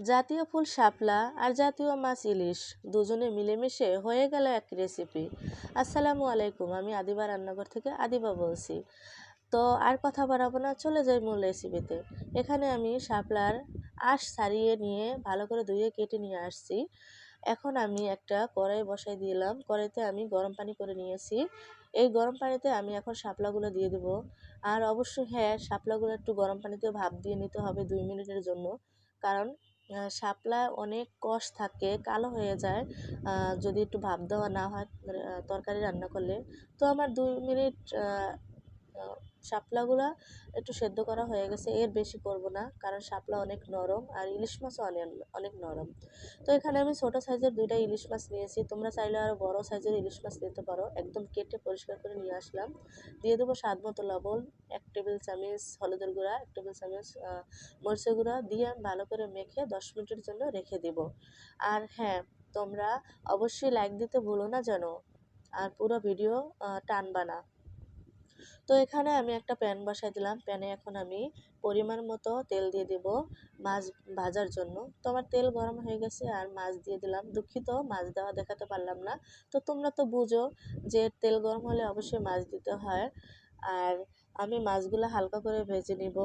জাতীয় ফুল শাপলা আর জাতীয় মাছ ইলিশ দুজনে মিলেমিশে হয়ে গেল এক রেসিপি আসসালামু আলাইকুম, আমি আদিবা রান্নাঘর থেকে আদিবা বলছি। তো আর কথা বাড়াবো না, চলে যাই মূল রেসিপিতে এখানে আমি শাপলার আঁশ ছাড়িয়ে নিয়ে ভালো করে ধুয়ে কেটে নিয়ে আসছি। এখন আমি একটা কড়াই বসাই দিলাম। কড়াইতে আমি গরম পানি করে নিয়েছি। এই গরম পানিতে আমি এখন শাপলাগুলো দিয়ে দেব। আর অবশ্যই হ্যাঁ শাপলাগুলো একটু গরম পানিতে ভাপ দিয়ে নিতে হবে দুই মিনিটের জন্য। কারণ শাপলা অনেক কষ থাকে, কালো হয়ে যায়। যদি একটু ভাপ দেওয়া না হয় তরকারি রান্না করলে। তো আমার দুই মিনিট শাপলাগুলা একটু সেদ্ধ করা হয়ে গেছে, এর বেশি করব না, কারণ শাপলা অনেক নরম আর ইলিশ মাছও অনেক অনেক নরম। তো এখানে আমি ছোটো সাইজের দুইটা ইলিশ মাছ নিয়েছি, তোমরা চাইলে আরও বড় সাইজের ইলিশ মাছ নিতে পারো। একদম কেটে পরিষ্কার করে নিয়ে আসলাম। দিয়ে দেবো স্বাদ মতো লবণ, এক টেবিল চামচ হলুদের গুঁড়া, এক টেবিল চামচ মরিচের গুঁড়া দিয়ে ভালো করে মেখে দশ মিনিটের জন্য রেখে দেব। আর হ্যাঁ তোমরা অবশ্যই লাইক দিতে ভুলো না যেন, আর পুরো ভিডিও টানবা না। তো এখানে আমি একটা প্যান বসাই দিলাম। প্যানে এখন আমি পরিমাণ মতো তেল দিয়ে দেব মাছ ভাজার জন্য। তো আমার তেল গরম হয়ে গেছে আর মাছ দিয়ে দিলাম। দুঃখিত, মাছ দেওয়া দেখাতে পারলাম না। তো তোমরা তো বুঝো যে তেল গরম হলে অবশ্যই মাছ দিতে হয়। আর আমি মাছগুলো হালকা করে ভেজে নিব।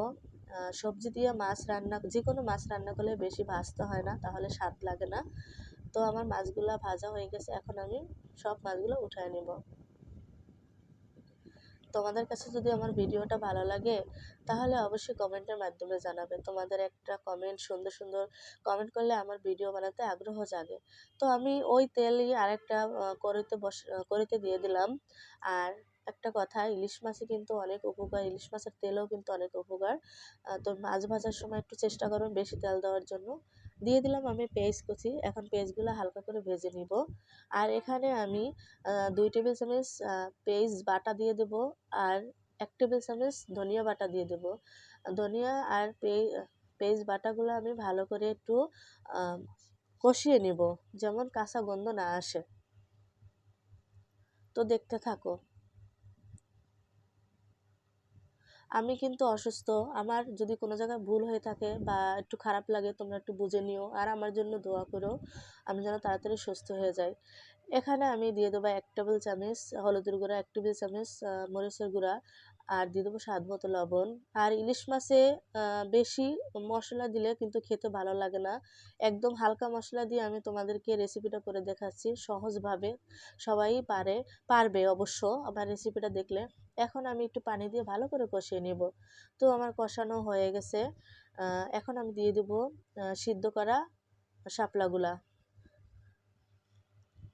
সবজি দিয়ে মাছ রান্না যে কোনো মাছ রান্না করলে বেশি ভাজতে হয় না, তাহলে স্বাদ লাগে না। তো আমার মাছগুলো ভাজা হয়ে গেছে, এখন আমি সব মাছগুলো উঠায় নিব। তোমাদের কাছে যদি আমার ভিডিওটা ভালো লাগে, তাহলে অবশ্যই কমেন্টের মাধ্যমে জানাবে। তোমাদের একটা কমেন্ট সুন্দর সুন্দর কমেন্ট করলে আমার ভিডিও বানাতে আগ্রহ জাগে। তো আমি ওই তেলই আরেকটা করিতে বস করিতে দিয়ে দিলাম। আর একটা কথা, ইলিশ মাছে কিন্তু অনেক উপকার, ইলিশ মাছের তেলও কিন্তু অনেক উপকার। তো মাছ ভাজার সময় একটু চেষ্টা করুন বেশি তেল দেওয়ার জন্য। দিয়ে দিলাম আমি পেঁয়াজ কুচি। এখন পেঁয়াজগুলো হালকা করে ভেজে নিব। আর এখানে আমি দুই টেবিল চামচ পেঁয়াজ বাটা দিয়ে দেব আর এক টেবিল চামচ ধনিয়া বাটা দিয়ে দেব। ধনিয়া আর পেঁয়াজ বাটাগুলো আমি ভালো করে একটু কষিয়ে নিব, যেমন কাঁচা গন্ধ না আসে। তো দেখতে থাকো। আমি কিন্তু অসুস্থ। আমার যদি কোনো জায়গায় ভুল হয়ে থাকে বা একটু খারাপ লাগে, তোমরা একটু বুঝে নিও। আর আমার জন্য দোয়া করো, আমি যেন তাড়াতাড়ি সুস্থ হয়ে যাই। এখানে আমি দিয়ে দেবো এক টেবিল চামচ হলুদের গুঁড়া, এক টেবিল চামচ মরিচের গুঁড়া আর দিয়ে দেবো স্বাদ মতো লবণ। আর ইলিশ মাছে বেশি মশলা দিলে কিন্তু খেতে ভালো লাগে না। একদম হালকা মশলা দিয়ে আমি তোমাদেরকে রেসিপিটা করে দেখাচ্ছি সহজভাবে। সবাই পারে, পারবে অবশ্য আমার রেসিপিটা দেখলে। এখন আমি একটু পানি দিয়ে ভালো করে কষিয়ে নেব। তো আমার কষানো হয়ে গেছে। এখন আমি দিয়ে দেব সিদ্ধ করা শাপলাগুলা।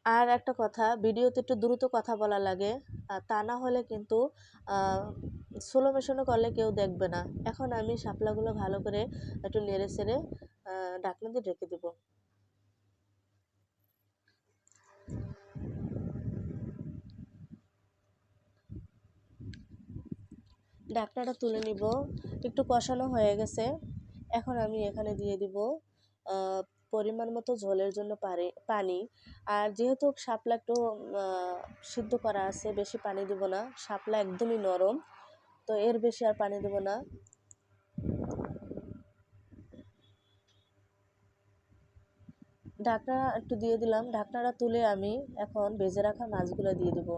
আর একটা কথা, ভিডিওতে একটু দ্রুত কথা বলা লাগে। তা না হলে কিন্তু স্লো মেশানো করলে কেউ দেখবে না। এখন আমি শাপলাগুলো ভালো করে একটু নেড়ে সেড়ে ঢাকনা দিয়ে ঢেকে দেবো। ঢাকনাটা তুলে নিব। একটু কষানো হয়ে গেছে। এখন আমি এখানে দিয়ে দিব পরিমাণ মতো ঝোলের জন্য পারে, পানি। আর যেহেতু শাপলা একটু সিদ্ধ করা আছে, বেশি পানি দিব না। শাপলা একদমই নরম, তো এর বেশি আর পানি দেব না। ঢাকনা একটু দিয়ে দিলাম। ঢাকনাটা তুলে আমি এখন ভেজে রাখা মাছগুলো দিয়ে দেবো।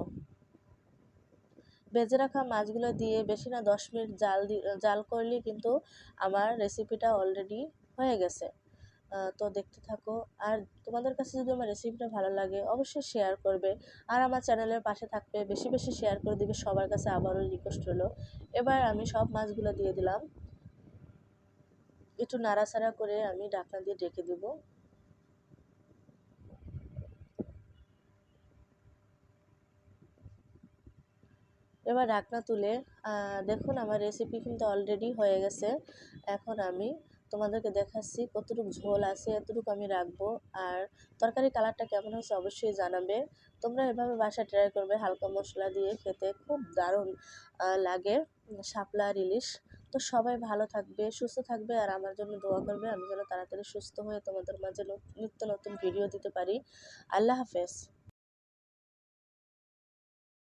ভেজে রাখা মাছগুলো দিয়ে বেশি না দশ মিনিট জাল জাল করলে কিন্তু আমার রেসিপিটা অলরেডি হয়ে গেছে। তো দেখতে থাকো। আর তোমাদের কাছে যদি আমার রেসিপিটা ভালো লাগে, অবশ্যই শেয়ার করবে। আর আমার চ্যানেলের পাশে থাকবে, বেশি বেশি শেয়ার করে দিবে, সবার কাছে আবারও রিকোয়েস্ট হলো। এবার আমি সব মাছগুলো দিয়ে দিলাম। একটু নাড়াচাড়া করে আমি ঢাকনা দিয়ে ডেকে দেবো। এবার ঢাকনা তুলে দেখুন আমার রেসিপি কিন্তু অলরেডি হয়ে গেছে। এখন আমি তোমাদেরকে দেখাচ্ছি কতটুকু ঝোল আছে, এতটুকু আমি রাখব। আর তরকারি কালারটা কেমন হয়েছে অবশ্যই জানাবে। তোমরা এভাবে বাসায় ট্রাই করবে, হালকা মশলা দিয়ে খেতে খুব দারুণ লাগে, শাপলা ইলিশ তো সবাই ভালো থাকবে, সুস্থ থাকবে, আর আমার জন্য দোয়া করবে। আমি যেন তাড়াতাড়ি সুস্থ হয়ে তোমাদের মাঝে নিত্য নতুন ভিডিও দিতে পারি। আল্লাহ হাফেজ।